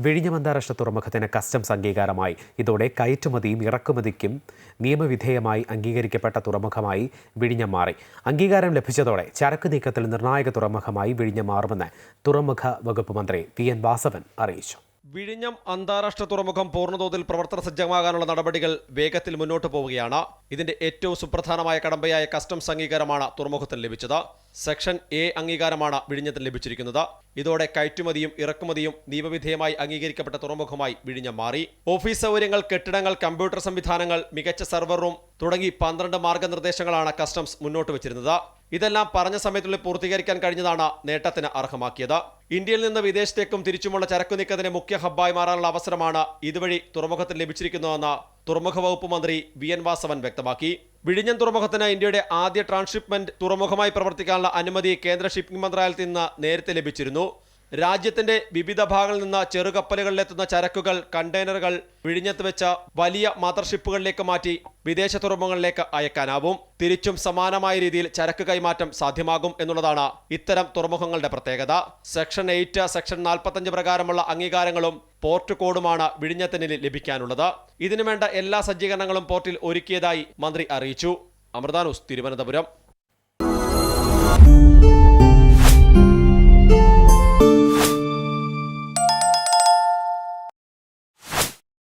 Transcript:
വിഴിഞ്ഞം അന്താരാഷ്ട്ര തുറമുഖത്തിന് കസ്റ്റംസ് അംഗീകാരമായി. ഇതോടെ കയറ്റുമതിയും ഇറക്കുമതിക്കും നിയമവിധേയമായി അംഗീകരിക്കപ്പെട്ട തുറമുഖമായി വിഴിഞ്ഞം മാറി. അംഗീകാരം ലഭിച്ചതോടെ ചരക്ക് നീക്കത്തിൽ നിർണായക തുറമുഖമായി വിഴിഞ്ഞം മാറുമെന്ന് തുറമുഖ വകുപ്പ് മന്ത്രി പി എൻ വാസവൻ അറിയിച്ചു. വിഴിഞ്ഞം അന്താരാഷ്ട്ര തുറമുഖം പൂർണതോതിൽ പ്രവർത്തന സജ്ജമാകാനുള്ള നടപടികൾ വേഗത്തിൽ മുന്നോട്ട് പോവുകയാണ്. ഇതിന്റെ ഏറ്റവും സുപ്രധാനമായ കടമ്പയായ കസ്റ്റംസ് അംഗീകാരമാണ് തുറമുഖത്തിൽ ലഭിച്ചത്. സെക്ഷൻ എ അംഗീകാരമാണ് വിഴിഞ്ഞത്തിന് ലഭിച്ചിരിക്കുന്നത്. ഇതോടെ കയറ്റുമതിയും ഇറക്കുമതിയും നിയമവിധേയമായി അംഗീകരിക്കപ്പെട്ട തുറമുഖമായി വിഴിഞ്ഞം മാറി. ഓഫീസ് സൗകര്യങ്ങൾ കെട്ടിടങ്ങൾ കമ്പ്യൂട്ടർ സംവിധാനങ്ങൾ മികച്ച സെർവർ റൂം തുടങ്ങി പന്ത്രണ്ട് മാർഗനിർദ്ദേശങ്ങളാണ് കസ്റ്റംസ് മുന്നോട്ട് വച്ചിരുന്നത്. ഇതെല്ലാം പറഞ്ഞ സമയത്തുള്ളിൽ പൂർത്തീകരിക്കാൻ കഴിഞ്ഞതാണ് നേട്ടത്തിന് അർഹമാക്കിയത്. ഇന്ത്യയിൽ നിന്ന് വിദേശത്തേക്കും തിരിച്ചുമുള്ള ചരക്കു നീക്കത്തിന് മുഖ്യ ഹബ്ബായി മാറാനുള്ള അവസരമാണ് ഇതുവഴി തുറമുഖത്തിൽ ലഭിച്ചിരിക്കുന്നതെന്ന് തുറമുഖ വകുപ്പ് മന്ത്രി വി എൻ വാസവൻ വ്യക്തമാക്കി. വിഴിഞ്ഞൻ തുറമുഖത്തിന് ഇന്ത്യയുടെ ആദ്യ ട്രാൻസ്ഷിപ്മെന്റ് തുറമുഖമായി പ്രവർത്തിക്കാനുള്ള അനുമതി കേന്ദ്ര ഷിപ്പിംഗ് മന്ത്രാലയത്തിൽ നിന്ന് നേരത്തെ ലഭിച്ചിരുന്നു. രാജ്യത്തിന്റെ വിവിധ ഭാഗങ്ങളിൽ നിന്ന് ചെറുകപ്പലുകളിലെത്തുന്ന ചരക്കുകൾ കണ്ടെയ്നറുകൾ വിഴിഞ്ഞത്ത് വെച്ച വലിയ മദർഷിപ്പുകളിലേക്ക് മാറ്റി വിദേശ തുറമുഖങ്ങളിലേക്ക് അയക്കാനാവും. തിരിച്ചും സമാനമായ രീതിയിൽ ചരക്ക് കൈമാറ്റം സാധ്യമാകും എന്നുള്ളതാണ് ഇത്തരം തുറമുഖങ്ങളുടെ പ്രത്യേകത. സെക്ഷൻ എയ്റ്റ് സെക്ഷൻ നാൽപ്പത്തഞ്ച് പ്രകാരമുള്ള അംഗീകാരങ്ങളും പോർട്ട് കോഡുമാണ് വിഴിഞ്ഞത്തിന് ലഭിക്കാനുള്ളത്. ഇതിനുവേണ്ട എല്ലാ സജ്ജീകരണങ്ങളും പോർട്ടിൽ ഒരുക്കിയതായി മന്ത്രി അറിയിച്ചു. അമൃതാനൂസ് തിരുവനന്തപുരം.